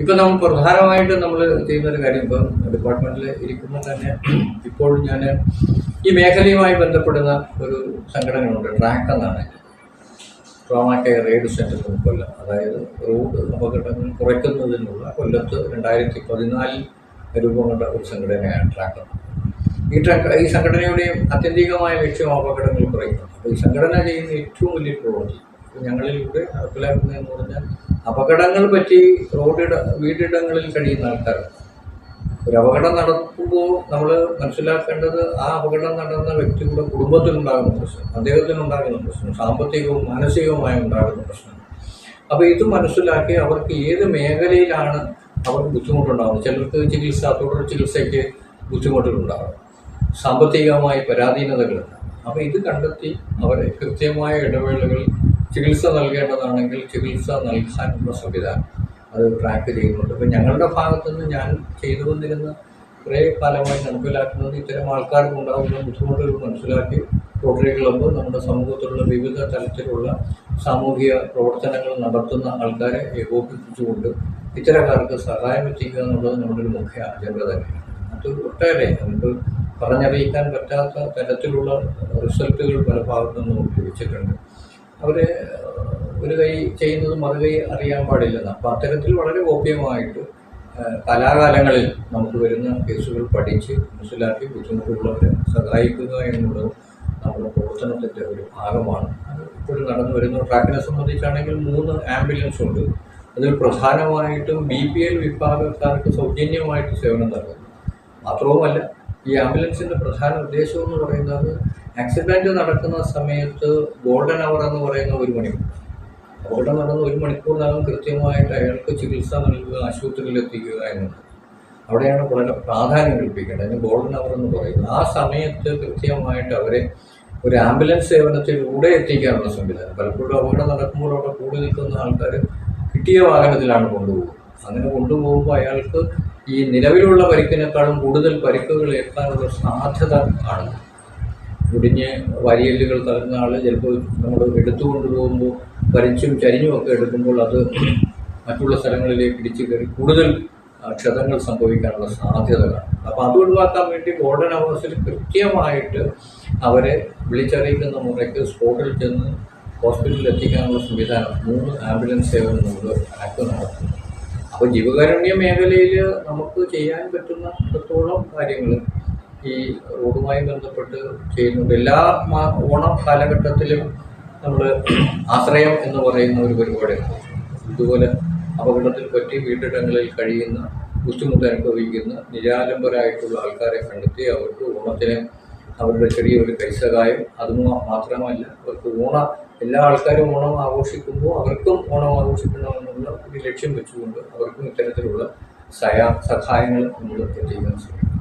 ഇപ്പം നമ്മൾ പ്രധാനമായിട്ടും നമ്മൾ ചെയ്യുന്ന ഒരു കാര്യം ഇപ്പം ഡിപ്പാർട്ട്മെന്റിൽ ഇരിക്കുമ്പോൾ തന്നെ ഇപ്പോൾ ഞാൻ ഈ മേഖലയുമായി ബന്ധപ്പെടുന്ന ഒരു സംഘടനയുണ്ട് ട്രാക്ക് എന്നാണ് trauma care aid centre Kollam. അതായത് റോഡ് അപകടങ്ങൾ കുറയ്ക്കുന്നതിനുള്ള കൊല്ലത്ത് രണ്ടായിരത്തി പതിനാലിൽ രൂപം കൊണ്ട ഒരു സംഘടനയാണ് ട്രാക്ക്. ഈ ട്രാക്ക് ഈ സംഘടനയുടെയും ആത്യന്തികമായ ലക്ഷ്യം അപകടങ്ങൾ കുറയ്ക്കുന്നു. അപ്പോൾ ഈ സംഘടന ചെയ്യുന്ന ഏറ്റവും വലിയ പ്രവൃത്തി ഞങ്ങളിലൂടെ നടപ്പിലാക്കുന്നതെന്ന് പറഞ്ഞാൽ അപകടങ്ങൾ പറ്റി റോഡിട വീടിടങ്ങളിൽ കഴിയുന്ന ആൾക്കാർ. ഒരു അപകടം നടക്കുമ്പോൾ നമ്മൾ മനസ്സിലാക്കേണ്ടത് ആ അപകടം നടന്ന വ്യക്തിയുടെ കുടുംബത്തിനുണ്ടാകുന്ന പ്രശ്നം അദ്ദേഹത്തിനുണ്ടാകുന്ന പ്രശ്നം സാമ്പത്തികവും മാനസികവുമായി ഉണ്ടാകുന്ന പ്രശ്നം. അപ്പോൾ ഇത് മനസ്സിലാക്കി അവർക്ക് ഏത് മേഖലയിലാണ് അവർക്ക് ബുദ്ധിമുട്ടുണ്ടാകുന്നത്? ചിലർക്ക് ചികിത്സ തുടർ ചികിത്സയ്ക്ക് ബുദ്ധിമുട്ടുകളുണ്ടാകും. സാമ്പത്തികമായി പരാധീനതകളുണ്ടാകും അപ്പോൾ ഇത് കണ്ടെത്തി അവരെ കൃത്യമായ ഇടവേളകളിൽ ചികിത്സ നൽകേണ്ടതാണെങ്കിൽ ചികിത്സ നൽകാനുള്ള സംവിധാനം അത് ട്രാക്ക് ചെയ്യുന്നുണ്ട്. ഇപ്പം ഞങ്ങളുടെ ഭാഗത്തു നിന്ന് ഞാൻ ചെയ്തു വന്നിരുന്ന കുറേ കാലമായി നടപ്പിലാക്കുന്നത് ഇത്തരം ആൾക്കാർക്ക് ഉണ്ടാകുന്ന ബുദ്ധിമുട്ടുകൾ മനസ്സിലാക്കി റോട്ടറി ക്ലബ്ബ് നമ്മുടെ സമൂഹത്തിലുള്ള വിവിധ തലത്തിലുള്ള സാമൂഹിക പ്രവർത്തനങ്ങൾ നടത്തുന്ന ആൾക്കാരെ ഏകോപിപ്പിച്ചുകൊണ്ട് ഇത്തരക്കാർക്ക് സഹായം എത്തിക്കുക എന്നുള്ളത് നമ്മുടെ ഒരു മുഖ്യ അജണ്ട തന്നെയാണ്. അത് ഒട്ടേറെ നമുക്ക് പറഞ്ഞറിയിക്കാൻ പറ്റാത്ത തരത്തിലുള്ള റിസൾട്ടുകൾ പല ഭാഗത്തു നിന്നും ലഭിച്ചിട്ടുണ്ട് അവരെ ഒരു കൈ ചെയ്യുന്നത് മറുകൈ അറിയാൻ പാടില്ലെന്ന്. അപ്പോൾ അത്തരത്തിൽ വളരെ ഗോപ്യമായിട്ട് കലാകാലങ്ങളിൽ നമുക്ക് വരുന്ന കേസുകൾ പഠിച്ച് മനസ്സിലാക്കി ബുദ്ധിമുട്ടുള്ളവരെ സഹായിക്കുക എന്നുള്ളത് നമ്മുടെ പ്രവർത്തനത്തിന്റെ ഒരു ഭാഗമാണ്. ഇപ്പോൾ നടന്നു വരുന്ന. ട്രാക്കിനെ സംബന്ധിച്ചാണെങ്കിൽ മൂന്ന് ആംബുലൻസ് ഉണ്ട്. അതിൽ പ്രധാനമായിട്ടും ബി പി എൽ വിഭാഗക്കാർക്ക് സൗജന്യമായിട്ട് സേവനം നൽകുന്നു. മാത്രവുമല്ല ഈ ആംബുലൻസിന്റെ പ്രധാന ഉദ്ദേശം എന്ന് പറയുന്നത് ആക്സിഡന്റ് നടക്കുന്ന സമയത്ത് ഗോൾഡൻ അവർ എന്ന് പറയുന്ന ഒരു മണിക്കൂർ. ഗോൾഡൻ അവർ ഒരു മണിക്കൂറിനകം കൃത്യമായിട്ട് അയാൾക്ക് ചികിത്സ നൽകുക ആശുപത്രിയിൽ എത്തിക്കുക എന്നുള്ളത്. അവിടെയാണ് വളരെ പ്രാധാന്യം കൽപ്പിക്കേണ്ടത് അതിന് ഗോൾഡൻ അവർ എന്ന് പറയുന്നത്. ആ സമയത്ത് കൃത്യമായിട്ട് അവരെ ഒരു ആംബുലൻസ് സേവനത്തിലൂടെ എത്തിക്കാനുള്ള സംവിധാനം. പലപ്പോഴും അപകടം നടക്കുമ്പോൾ അവിടെ കൂടി നിൽക്കുന്ന ആൾക്കാർ കിട്ടിയ വാഹനത്തിലാണ് കൊണ്ടുപോകുന്നത്. അങ്ങനെ കൊണ്ടുപോകുമ്പോൾ അയാൾക്ക് ഈ നിലവിലുള്ള പരിക്കിനേക്കാളും കൂടുതൽ പരിക്കുകൾ ഏൽക്കാനുള്ള സാധ്യത കാണുന്നു മുടിഞ്ഞ് വരിയല്ലുകൾ തകർന്ന ആൾ ചിലപ്പോൾ നമ്മൾ എടുത്തു കൊണ്ടുപോകുമ്പോൾ പരിച്ചും ചരിഞ്ഞും ഒക്കെ എടുക്കുമ്പോൾ അത് മറ്റുള്ള സ്ഥലങ്ങളിലേക്ക് ഇടിച്ചു കയറി കൂടുതൽ ക്ഷതങ്ങൾ സംഭവിക്കാനുള്ള സാധ്യത കാണും അപ്പോൾ അത് ഒഴിവാക്കാൻ വേണ്ടി ഗോൾഡൻ ഹൗസിൽ കൃത്യമായിട്ട് അവരെ വിളിച്ചറിയിക്കുന്ന മുറയ്ക്ക് സ്പോട്ടിൽ ചെന്ന് ഹോസ്പിറ്റലിൽ എത്തിക്കാനുള്ള സംവിധാനം മൂന്ന് ആംബുലൻസ് സേവനം നമ്മൾ ആക്ട് നടത്തുന്നു. അപ്പോൾ ജീവകാരുണ്യ മേഖലയിൽ നമുക്ക് ചെയ്യാൻ പറ്റുന്ന എത്രത്തോളം കാര്യങ്ങൾ ഈ റോഡുമായി ബന്ധപ്പെട്ട് ചെയ്യുന്നുണ്ട്? എല്ലാ ഓണം കാലഘട്ടത്തിലും നമ്മൾ ആശ്രയം എന്ന് പറയുന്ന ഒരു പരിപാടിയാണ് ഇതുപോലെ അപകടത്തിൽ പറ്റി വീട്ടിടങ്ങളിൽ കഴിയുന്ന ബുദ്ധിമുട്ട് അനുഭവിക്കുന്ന നിരാലംബരായിട്ടുള്ള ആൾക്കാരെ കണ്ടെത്തി അവർക്ക് ഓണത്തിന് അവരുടെ ചെറിയൊരു കൈസഹായം അത് മാത്രമല്ല അവർക്ക് ഓണ എല്ലാ ആൾക്കാരും ഓണം ആഘോഷിക്കുമ്പോൾ അവർക്കും ഓണം ആഘോഷിക്കണമെന്നുള്ള ഒരു ലക്ഷ്യം വെച്ചുകൊണ്ട് അവർക്കും ഇത്തരത്തിലുള്ള സഹാ സഹായങ്ങൾ നമ്മൾ എത്തിക്കാൻ ശ്രമിക്കും